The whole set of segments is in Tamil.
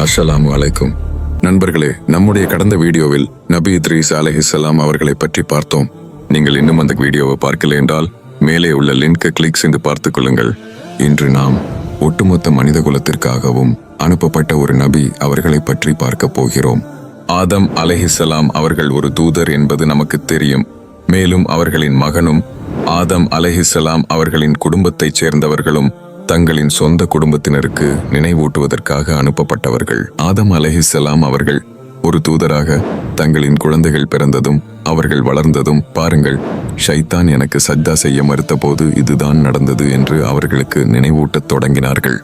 அஸ்ஸலாமு அலைக்கும். நண்பர்களே நம்முடைய கடந்த வீடியோவில் நபி இத்ரீஸ் அலஹிசலாம் அவர்களை பற்றி பார்த்தோம். நீங்கள் இன்னும் அந்த வீடியோவை பார்க்கல என்றால் மேலே உள்ள லிங்கை கிளிக் செய்து பார்த்துக் கொள்ளுங்கள். இன்று நாம் ஒட்டுமொத்த மனித குலத்திற்காகவும் அனுப்பப்பட்ட ஒரு நபி அவர்களை பற்றி பார்க்க போகிறோம். ஆதம் அலைஹிஸ்ஸலாம் அவர்கள் ஒரு தூதர் என்பது நமக்கு தெரியும். மேலும் அவர்களின் மகனும் ஆதம் அலைஹிஸ்ஸலாம் அவர்களின் குடும்பத்தைச் சேர்ந்தவர்களும் தங்களின் சொந்த குடும்பத்தினருக்கு நினைவூட்டுவதற்காக அனுப்பப்பட்டவர்கள். ஆதம் அலஹிசலாம் அவர்கள் ஒரு தூதராக தங்களின் குழந்தைகள் பிறந்ததும் அவர்கள் வளர்ந்ததும் பாருங்கள் ஷைத்தான் எனக்கு சஜ்தா செய்ய மறுத்தபோது இதுதான் நடந்தது என்று அவர்களுக்கு நினைவூட்டத் தொடங்கினார்கள்.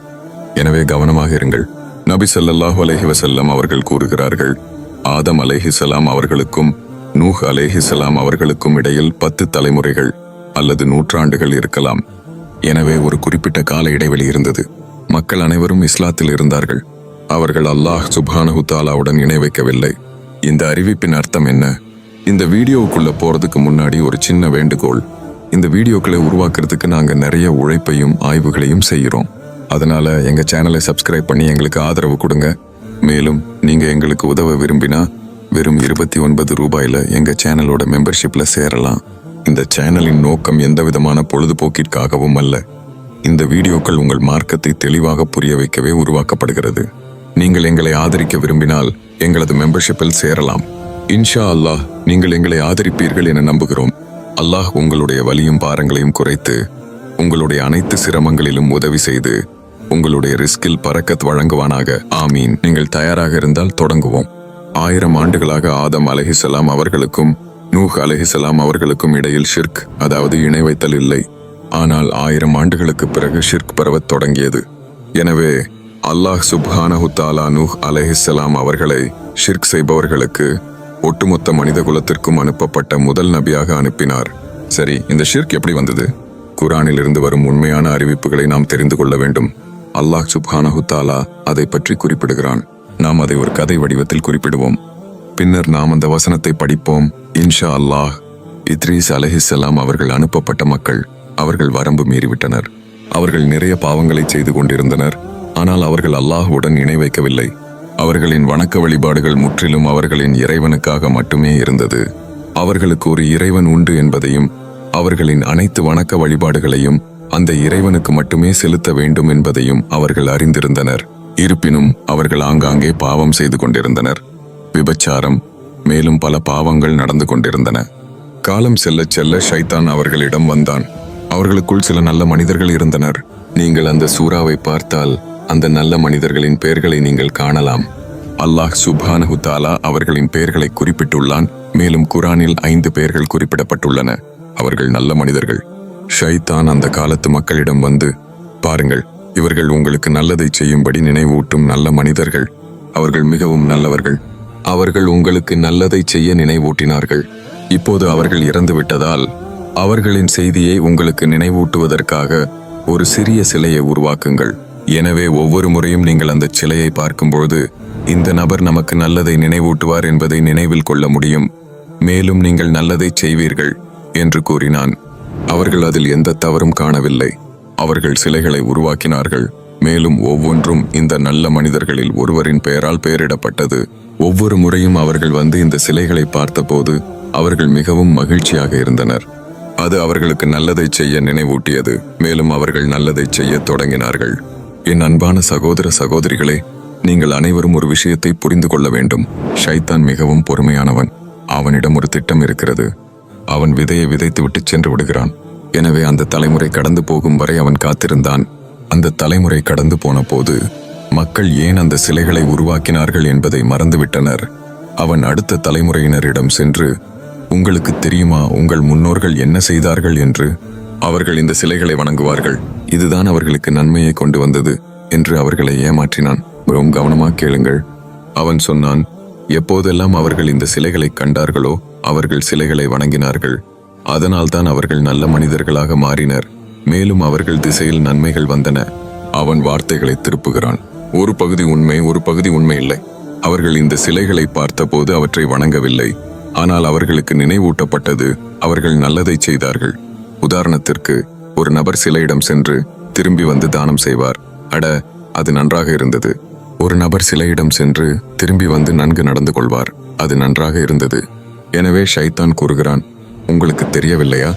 எனவே கவனமாக இருங்கள். நபி ஸல்லல்லாஹு அலைஹி அவர்கள் கூறுகிறார்கள் ஆதம் அலேஹிசலாம் அவர்களுக்கும் நூஹ் அலேஹிசலாம் அவர்களுக்கும் இடையில் பத்து தலைமுறைகள் அல்லது நூற்றாண்டுகள் இருக்கலாம். எனவே ஒரு குறிப்பிட்ட கால இடைவெளி இருந்தது. மக்கள் அனைவரும் இஸ்லாத்தில் இருந்தார்கள். அவர்கள் அல்லாஹ் சுப்ஹானஹு தாலாவுடன் இணை வைக்கவில்லை. இந்த அறிவிப்பின் அர்த்தம் என்ன? இந்த வீடியோவுக்குள்ள போறதுக்கு முன்னாடி ஒரு சின்ன வேண்டுகோள். இந்த வீடியோக்களை உருவாக்குறதுக்கு நாங்கள் நிறைய உழைப்பையும் ஆய்வுகளையும் செய்கிறோம். அதனால எங்கள் சேனலை சப்ஸ்கிரைப் பண்ணி எங்களுக்கு ஆதரவு கொடுங்க. மேலும் நீங்கள் எங்களுக்கு உதவ விரும்பினா வெறும் இருபத்தி ஒன்பது ரூபாயில் எங்கள் சேனலோட மெம்பர்ஷிப்பில் சேரலாம். இந்த சேனலின் நோக்கம் எந்தவிதமான பொழுதுபோக்கிற்காகவும் அல்ல. இந்த வீடியோக்கள் உங்கள் மார்க்கத்தை தெளிவாக புரிய வைக்கவே உருவாக்கப்படுகிறது. நீங்கள் எங்களை ஆதரிக்க விரும்பினால் எங்களது மெம்பர்ஷிப்பில் சேரலாம். இன்ஷா அல்லாஹ் நீங்கள் எங்களை ஆதரிப்பீர்கள் என நம்புகிறோம். அல்லாஹ் உங்களுடைய வலியும் பாரங்களையும் குறைத்து உங்களுடைய அனைத்து சிரமங்களிலும் உதவி செய்து உங்களுடைய ரிஸ்கில் பறக்கத் வழங்குவானாக. ஆமீன். நீங்கள் தயாராக இருந்தால் தொடங்குவோம். ஆயிரம் ஆண்டுகளாக ஆதம் அலஹிசலாம் அவர்களுக்கும் நூஹ் அலஹிசலாம் அவர்களுக்கும் இடையில் ஷிர்க் அதாவது இணை வைத்தல் இல்லை. ஆனால் ஆயிரம் ஆண்டுகளுக்கு பிறகு ஷிர்க் பரவத் தொடங்கியது. எனவே அல்லாஹ் சுப்ஹானஹுத்தாலா நூஹ் அலைஹிஸ்ஸலாம் அவர்களை ஷிர்க் செய்பவர்களுக்கு ஒட்டுமொத்த மனித குலத்திற்கும் அனுப்பப்பட்ட முதல் நபியாக அனுப்பினார். சரி இந்த ஷிர்க் எப்படி வந்தது? குரானில் இருந்து வரும் உண்மையான அறிவிப்புகளை நாம் தெரிந்து கொள்ள வேண்டும். அல்லாஹ் சுப்ஹானஹுத்தாலா அதை பற்றி குறிப்பிடுகிறான். நாம் அதை ஒரு கதை வடிவத்தில் குறிப்பிடுவோம். பின்னர் நாம் அந்த வசனத்தை படிப்போம். இன்ஷா அல்லாஹ் இத்ரீஸ் அலஹிசலாம் அவர்கள் அனுப்பப்பட்ட மக்கள் அவர்கள் வரம்பு மீறிவிட்டனர். அவர்கள் நிறைய பாவங்களை செய்து கொண்டிருந்தனர். ஆனால் அவர்கள் அல்லாஹ்வுடன் இணை வைக்கவில்லை. அவர்களின் வணக்க வழிபாடுகள் முற்றிலும் அவர்களின் இறைவனுக்காக மட்டுமே இருந்தது. அவர்களுக்கு ஒரு இறைவன் உண்டு என்பதையும் அவர்களின் அனைத்து வணக்க வழிபாடுகளையும் அந்த இறைவனுக்கு மட்டுமே செலுத்த வேண்டும் என்பதையும் அவர்கள் அறிந்திருந்தனர். இருப்பினும் அவர்கள் ஆங்காங்கே பாவம் செய்து கொண்டிருந்தனர். விபச்சாரம் மேலும் பல பாவங்கள் நடந்து கொண்டிருந்தன. காலம் செல்லச் செல்ல ஷைத்தான் அவர்களிடம் வந்தான். அவர்களுக்குள் சில நல்ல மனிதர்கள் இருந்தனர். நீங்கள் அந்த சூறாவை பார்த்தால் அந்த நல்ல மனிதர்களின் பெயர்களை நீங்கள் காணலாம். அல்லாஹ் சுப்ஹானஹு தாலா அவர்களின் பெயர்களை குறிப்பிட்டுள்ளான். மேலும் குரானில் ஐந்து பெயர்கள் குறிப்பிடப்பட்டுள்ளன. அவர்கள் நல்ல மனிதர்கள். ஷைத்தான் அந்த காலத்து மக்களிடம் வந்து பாருங்கள் இவர்கள் உங்களுக்கு நல்லதை செய்யும்படி நினைவூட்டும் நல்ல மனிதர்கள். அவர்கள் மிகவும் நல்லவர்கள். அவர்கள் உங்களுக்கு நல்லதை செய்ய நினைவூட்டினார்கள். இப்போது அவர்கள் இறந்துவிட்டதால் அவர்களின் செய்தியை உங்களுக்கு நினைவூட்டுவதற்காக ஒரு சிறிய சிலையை உருவாக்குங்கள். எனவே ஒவ்வொரு முறையும் நீங்கள் அந்த சிலையை பார்க்கும்போது இந்த நபர் நமக்கு நல்லதை நினைவூட்டுவார் என்பதை நினைவில் கொள்ள முடியும். மேலும் நீங்கள் நல்லதை செய்வீர்கள் என்று கூறினான். அவர்கள் அதில் எந்த தவறும் காணவில்லை. அவர்கள் சிலைகளை உருவாக்கினார்கள். மேலும் ஒவ்வொன்றும் இந்த நல்ல மனிதர்களில் ஒருவரின் பெயரால் பெயரிடப்பட்டது. ஒவ்வொரு முறையும் அவர்கள் வந்து இந்த சிலைகளை பார்த்தபோது அவர்கள் மிகவும் மகிழ்ச்சியாக இருந்தனர். அது அவர்களுக்கு நல்லதை செய்ய நினைவூட்டியது மேலும் அவர்கள் நல்லதை செய்ய தொடங்கினார்கள். என் அன்பான சகோதர சகோதரிகளே நீங்கள் அனைவரும் ஒரு விஷயத்தை புரிந்து கொள்ள வேண்டும். ஷைத்தான் மிகவும் பொறுமையானவன். அவனிடம் ஒரு திட்டம் இருக்கிறது. அவன் விதையை விதைத்து விட்டு சென்று விடுகிறான். எனவே அந்த தலைமுறை கடந்து போகும் வரை அவன் காத்திருந்தான். அந்த தலைமுறை கடந்து போன போது மக்கள் ஏன் அந்த சிலைகளை உருவாக்கினார்கள் என்பதை மறந்துவிட்டனர். அவன் அடுத்த தலைமுறையினரிடம் சென்று உங்களுக்கு தெரியுமா உங்கள் முன்னோர்கள் என்ன செய்தார்கள் என்று? அவர்கள் இந்த சிலைகளை வணங்குவார்கள். இதுதான் அவர்களுக்கு நன்மையை கொண்டு வந்தது என்று அவர்களை ஏமாற்றினான். மிகவும் கவனமாக கேளுங்கள் அவன் சொன்னான். எப்போதெல்லாம் அவர்கள் இந்த சிலைகளை கண்டார்களோ அவர்கள் சிலைகளை வணங்கினார்கள். அதனால்தான் அவர்கள் நல்ல மனிதர்களாக மாறினர். மேலும் அவர்கள் திசையில் நன்மைகள் வந்தன. அவன் வார்த்தைகளை திருப்புகிறான். ஒரு பகுதி உண்மை ஒரு பகுதி உண்மை இல்லை. அவர்கள் இந்த சிலைகளை பார்த்தபோது அவற்றை வணங்கவில்லை. ஆனால் அவர்களுக்கு நினைவூட்டப்பட்டது அவர்கள் நல்லதை செய்தார்கள். உதாரணத்திற்கு ஒரு நபர் சிலையிடம் சென்று திரும்பி வந்து தானம் செய்வார். அட அது நன்றாக இருந்தது. ஒரு நபர் சிலையிடம் சென்று திரும்பி வந்து நன்கு நடந்து கொள்வார். அது நன்றாக இருந்தது. எனவே ஷைத்தான் கூறுகிறான் உங்களுக்கு தெரியவில்லையா?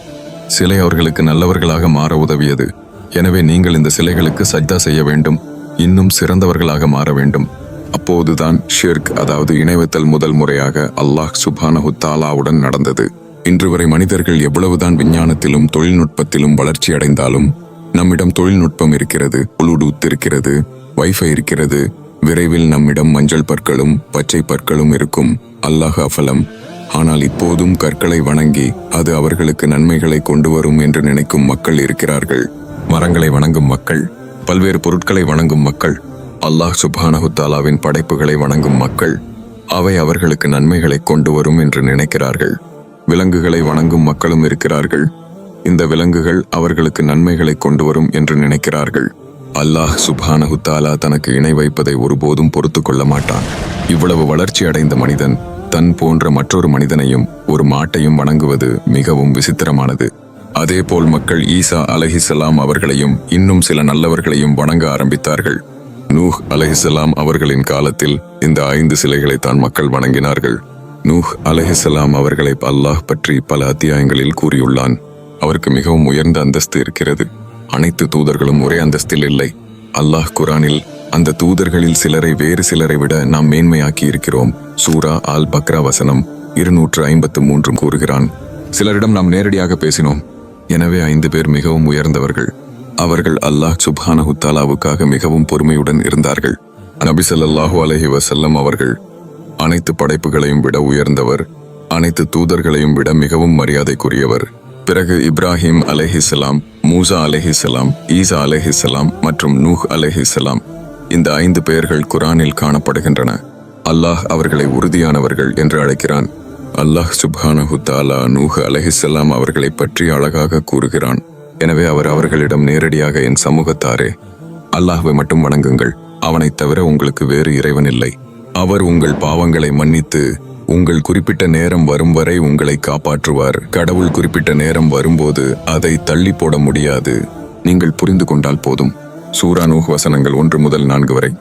சிலை அவர்களுக்கு நல்லவர்களாக மாற உதவியது. எனவே நீங்கள் இந்த சிலைகளுக்கு சஜ்தா செய்ய வேண்டும். இன்னும் சிறந்தவர்களாக மாற வேண்டும். அப்போதுதான் ஷிர்க் அதாவது இணைவத்தல் முதல் முறையாக அல்லாஹ் சுபானஹு தாலாவுடன் நடந்தது. இன்று வரை மனிதர்கள் எவ்வளவுதான் விஞ்ஞானத்திலும் தொழில்நுட்பத்திலும் வளர்ச்சி அடைந்தாலும் நம்மிடம் தொழில்நுட்பம் இருக்கிறது புளுடூத் இருக்கிறது வைஃபை இருக்கிறது விரைவில் நம்மிடம் மஞ்சள் பற்களும் பச்சை பற்களும் இருக்கும். அல்லாஹ் அஃபலம். ஆனால் இப்போதும் கற்களை வணங்கி அது அவர்களுக்கு நன்மைகளை கொண்டு வரும் என்று நினைக்கும் மக்கள் இருக்கிறார்கள். மரங்களை வணங்கும் மக்கள். பல்வேறு பொருட்களை வணங்கும் மக்கள் அல்லாஹ் சுபானஹுத்தாலாவின் படைப்புகளை வணங்கும் மக்கள் அவை அவர்களுக்கு நன்மைகளை கொண்டு வரும் என்று நினைக்கிறார்கள். விலங்குகளை வணங்கும் மக்களும் இருக்கிறார்கள். இந்த விலங்குகள் அவர்களுக்கு நன்மைகளை கொண்டு வரும் என்று நினைக்கிறார்கள். அல்லாஹ் சுபானஹுத்தாலா தனக்கு இணை வைப்பதை ஒருபோதும் பொறுத்து கொள்ள மாட்டான். இவ்வளவு வளர்ச்சி அடைந்த மனிதன் தன் போன்ற மற்றொரு மனிதனையும் ஒரு மாட்டையும் வணங்குவது மிகவும் விசித்திரமானது. அதேபோல் மக்கள் ஈசா அலஹிசலாம் அவர்களையும் இன்னும் சில நல்லவர்களையும் வணங்க ஆரம்பித்தார்கள். நூஹ் அலஹிசலாம் அவர்களின் காலத்தில் இந்த ஐந்து சிலைகளை தான் மக்கள் வணங்கினார்கள். நூஹ் அலஹிசலாம் அவர்களை அல்லாஹ் பற்றி பல அத்தியாயங்களில் கூறியுள்ளான். அவருக்கு மிகவும் உயர்ந்த அந்தஸ்து இருக்கிறது. அனைத்து தூதர்களும் ஒரே அந்தஸ்தில் இல்லை. அல்லாஹ் குரானில் அந்த தூதர்களில் சிலரை வேறு சிலரை விட நாம் மேன்மையாக்கி இருக்கிறோம். சூரா ஆல் பக்ரா வசனம் இருநூற்று ஐம்பத்து மூன்றும் கூறுகிறான். சிலரிடம் நாம் நேரடியாக பேசினோம். எனவே ஐந்து பேர் மிகவும் உயர்ந்தவர்கள். அவர்கள் அல்லாஹ் சுப்ஹானஹு ஹுத்தாலாவுக்காக மிகவும் பொறுமையுடன் இருந்தார்கள். நபி ஸல்லல்லாஹு அலைஹி அவர்கள் அனைத்து படைப்புகளையும் விட உயர்ந்தவர் அனைத்து தூதர்களையும் விட மிகவும் மரியாதைக்குரியவர். பிறகு இப்ராஹிம் அலஹிசலாம் மூசா அலஹிசலாம் ஈசா அலஹிசலாம் மற்றும் நூஹ் அலஹிசலாம் இந்த ஐந்து பெயர்கள் குரானில் காணப்படுகின்றன. அல்லாஹ் அவர்களை உறுதியானவர்கள் என்று அழைக்கிறான். அல்லாஹ் சுப்ஹானஹு தாலா நூஹ் அலஹிசல்லாம் அவர்களை பற்றி அழகாக கூறுகிறான். எனவே அவர் அவர்களிடம் நேரடியாக என் சமூகத்தாரே அல்லாஹுவை மட்டும் வணங்குங்கள். அவனைத் தவிர உங்களுக்கு வேறு இறைவன் இல்லை. அவர் உங்கள் பாவங்களை மன்னித்து உங்கள் குறிப்பிட்ட நேரம் வரும் வரை உங்களை காப்பாற்றுவார். கடவுள் குறிப்பிட்ட நேரம் வரும்போது அதை தள்ளி போட முடியாது. நீங்கள் புரிந்து கொண்டால் போதும். சூரா நூஹ் வசனங்கள் ஒன்று முதல் நான்கு வரை.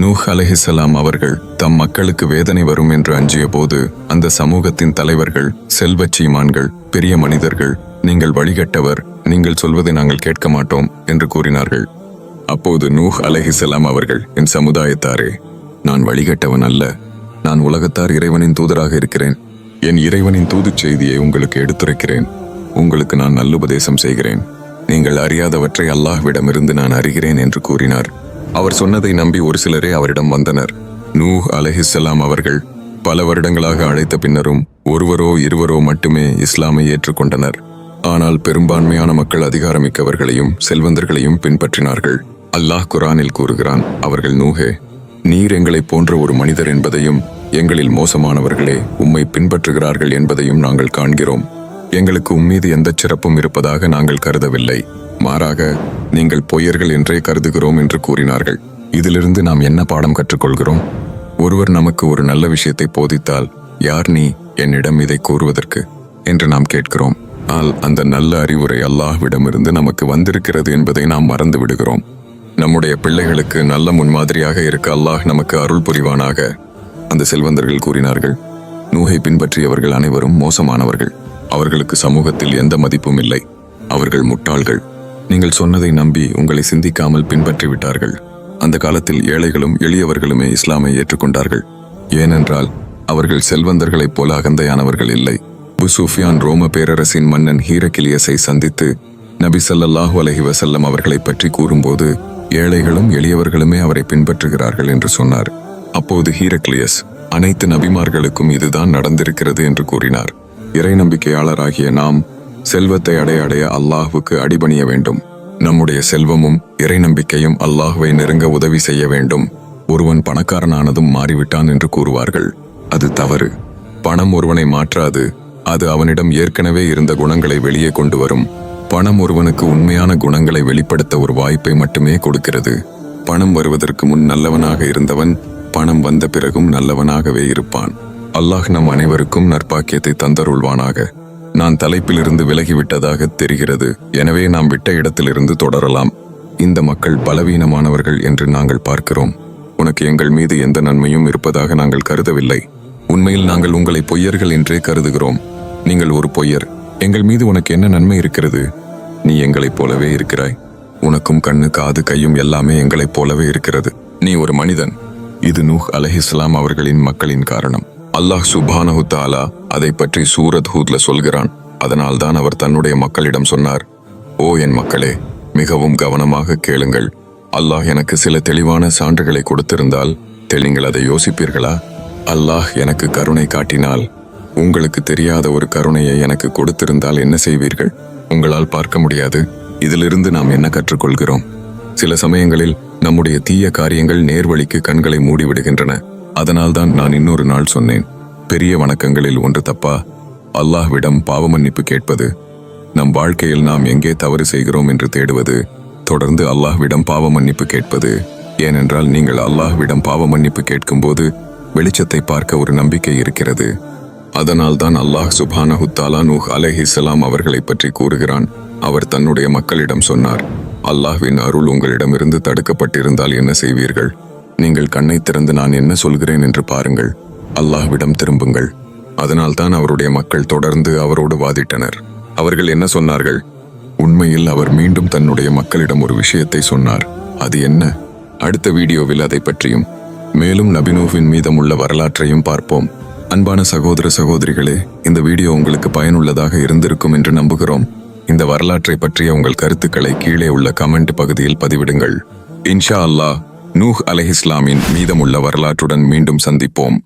நூஹ் அலஹிசலாம் அவர்கள் தம் மக்களுக்கு வேதனை வரும் என்று அஞ்சிய போது அந்த சமூகத்தின் தலைவர்கள் செல்வச் சீமான்கள் பெரிய மனிதர்கள் நீங்கள் வழிகட்டவர் நீங்கள் சொல்வதை நாங்கள் கேட்க மாட்டோம் என்று கூறினார்கள். அப்போது நூஹ் அலஹிசலாம் அவர்கள் என் சமுதாயத்தாரே நான் வழிகட்டவன் அல்ல. நான் உலகத்தார் இறைவனின் தூதராக இருக்கிறேன். என் இறைவனின் தூதுச் செய்தியை உங்களுக்கு எடுத்துரைக்கிறேன். உங்களுக்கு நான் நல்லுபதேசம் செய்கிறேன். நீங்கள் அறியாதவற்றை அல்லாஹ்விடமிருந்து நான் அறிகிறேன் என்று கூறினார். அவர் சொன்னதை நம்பி ஒரு சிலரே அவரிடம் வந்தனர். நூஹ் அலைஹிஸ்ஸலாம் அவர்கள் பல வருடங்களாக அழைத்த பின்னரும் ஒருவரோ இருவரோ மட்டுமே இஸ்லாமை ஏற்றுக்கொண்டனர். ஆனால் பெரும்பான்மையான மக்கள் அதிகாரமிக்கவர்களையும் செல்வந்தர்களையும் பின்பற்றினார்கள். அல்லாஹ் குரானில் கூறுகிறான் அவர்கள் நூஹே நீர் எங்களைப் போன்ற ஒரு மனிதர் என்பதையும் எங்களில் மோசமானவர்களே உம்மை பின்பற்றுகிறார்கள் என்பதையும் நாங்கள் காண்கிறோம். எங்களுக்கு உம்மீது எந்தச் சிறப்பும் இருப்பதாக நாங்கள் கருதவில்லை. மாறாக நீங்கள் பொய்யர்கள் என்றே கருதுகிறோம் என்று கூறினார்கள். இதிலிருந்து நாம் என்ன பாடம் கற்றுக்கொள்கிறோம்? ஒருவர் நமக்கு ஒரு நல்ல விஷயத்தை போதித்தால் யார் நீ என்னிடம் இதை கூறுவதற்கு? என்று நாம் கேட்கிறோம். ஆனால் அந்த நல்ல அறிவுரை அல்லாஹ்விடமிருந்து நமக்கு வந்திருக்கிறது என்பதை நாம் மறந்து விடுகிறோம். நம்முடைய பிள்ளைகளுக்கு நல்ல முன்மாதிரியாக இருக்க அல்லாஹ் நமக்கு அருள் புரிவானாக? அந்த செல்வந்தர்கள் கூறினார்கள் நூகை பின்பற்றியவர்கள் அனைவரும் மோசமானவர்கள். அவர்களுக்கு சமூகத்தில் எந்த மதிப்பும் இல்லை. அவர்கள் முட்டாள்கள். நீங்கள் சொன்னதை நம்பி உங்களை சிந்திக்காமல் பின்பற்றிவிட்டார்கள். அந்த காலத்தில் ஏழைகளும் எளியவர்களுமே இஸ்லாமை ஏற்றுக்கொண்டார்கள். ஏனென்றால் அவர்கள் செல்வந்தர்களைப் போல அகந்தையானவர்கள் இல்லை. புசூஃபியான் ரோம பேரரசின் மன்னன் ஹீரக்கிலியஸை சந்தித்து நபி ஸல்லல்லாஹு அலஹி வசல்லம் அவர்களைப் பற்றி கூறும்போது ஏழைகளும் எளியவர்களுமே அவரை பின்பற்றுகிறார்கள் என்று சொன்னார். அப்போது ஹீரக்லியஸ் அனைத்து நபிமார்களுக்கும் இதுதான் நடந்திருக்கிறது என்று கூறினார். இறை நம்பிக்கையாளராகிய நாம் செல்வத்தை அடைய அடைய அல்லாஹுக்கு அடிபணிய வேண்டும். நம்முடைய செல்வமும் இறை நம்பிக்கையும் அல்லாஹுவை நெருங்க உதவி செய்ய வேண்டும். ஒருவன் பணக்காரனானதும் மாறிவிட்டான் என்று கூறுவார்கள். அது தவறு. பணம் ஒருவனை மாற்றாது. அது அவனிடம் ஏற்கனவே இருந்த குணங்களை வெளியே கொண்டு வரும். பணம் ஒருவனுக்கு உண்மையான குணங்களை வெளிப்படுத்த ஒரு வாய்ப்பை மட்டுமே கொடுக்கிறது. பணம் வருவதற்கு முன் நல்லவனாக இருந்தவன் பணம் வந்த பிறகும் நல்லவனாகவே இருப்பான். அல்லாஹ் நம் அனைவருக்கும் நற்பாக்கியத்தை தந்தருள்வானாக. நான் தலைப்பிலிருந்து விலகிவிட்டதாக தெரிகிறது. எனவே நாம் விட்ட இடத்திலிருந்து தொடரலாம். இந்த மக்கள் பலவீனமானவர்கள் என்று நாங்கள் பார்க்கிறோம். உனக்கு எங்கள் மீது எந்த நன்மையும் இருப்பதாக நாங்கள் கருதவில்லை. உண்மையில் நாங்கள் உங்களை பொய்யர்கள் என்றே கருதுகிறோம். நீங்கள் ஒரு பொய்யர். எங்கள் மீது உனக்கு என்ன நன்மை இருக்கிறது? நீ எங்களைப் போலவே இருக்கிறாய். உனக்கும் கண்ணு காது கையும் எல்லாமே எங்களைப் போலவே இருக்கிறது. நீ ஒரு மனிதன். இது நூஹ் அலஹிஸ்லாம் அவர்களின் மக்களின் காரணம். அல்லாஹ் சுபானஹு தாலா அதை பற்றி சூரத் ஹூத்ல சொல்கிறான். அதனால்தான் அவர் தன்னுடைய மக்களிடம் சொன்னார் ஓ என் மக்களே மிகவும் கவனமாக கேளுங்கள். அல்லாஹ் எனக்கு சில தெளிவான சான்றுகளை கொடுத்திருந்தால் தெளிங்கள் அதை யோசிப்பீர்களா? அல்லாஹ் எனக்கு கருணை காட்டினால் உங்களுக்கு தெரியாத ஒரு கருணையை எனக்கு கொடுத்திருந்தால் என்ன செய்வீர்கள்? உங்களால் பார்க்க முடியாது. இதிலிருந்து நாம் என்ன கற்றுக்கொள்கிறோம்? சில சமயங்களில் நம்முடைய தீய காரியங்கள் நேர்வழிக்கு கண்களை மூடிவிடுகின்றன. அதனால்தான் நான் இன்னொரு நாள் சொன்னேன் பெரிய வணக்கங்களில் ஒன்று தப்பா? அல்லாஹ்விடம் பாவ மன்னிப்பு கேட்பது நம் வாழ்க்கையில் நாம் எங்கே தவறு செய்கிறோம் என்று தேடுவது தொடர்ந்து அல்லாஹ்விடம் பாவ மன்னிப்பு கேட்பது. ஏனென்றால் நீங்கள் அல்லாஹ்விடம் பாவ மன்னிப்பு கேட்கும்போது வெளிச்சத்தை பார்க்க ஒரு நம்பிக்கை இருக்கிறது. அதனால்தான் அல்லாஹ் சுப்ஹானஹு தஆலா நூஹ் அலைஹிஸ்ஸலாம் அவர்களை பற்றி கூறுகிறான். அவர் தன்னுடைய மக்களிடம் சொன்னார் அல்லாஹ்வின் அருள் உங்களிடமிருந்து தடுக்கப்பட்டிருந்தால் என்ன செய்வீர்கள்? நீங்கள் கண்ணை திறந்து நான் என்ன சொல்கிறேன் என்று பாருங்கள். அல்லாஹ்விடம் திரும்புங்கள். அதனால்தான் அவருடைய மக்கள் தொடர்ந்து அவரோடு வாதிட்டனர். அவர்கள் என்ன சொன்னார்கள்? உண்மையில் அவர் மீண்டும் தன்னுடைய மக்களிடம் ஒரு விஷயத்தை சொன்னார். அது என்ன? அடுத்த வீடியோவில் அதை பற்றியும் மேலும் நபினூவின் மீதமுள்ள வரலாற்றையும் பார்ப்போம். அன்பான சகோதர சகோதரிகளே இந்த வீடியோ உங்களுக்கு பயனுள்ளதாக இருந்திருக்கும் என்று நம்புகிறோம். இந்த வரலாற்றை பற்றிய உங்கள் கருத்துக்களை கீழே உள்ள கமெண்ட் பகுதியில் பதிவிடுங்கள். இன்ஷா அல்லாஹ் நூஹ் அலஹிஸ்லாமின் மீதமுள்ள வரலாற்றுடன் மீண்டும் சந்திப்போம்.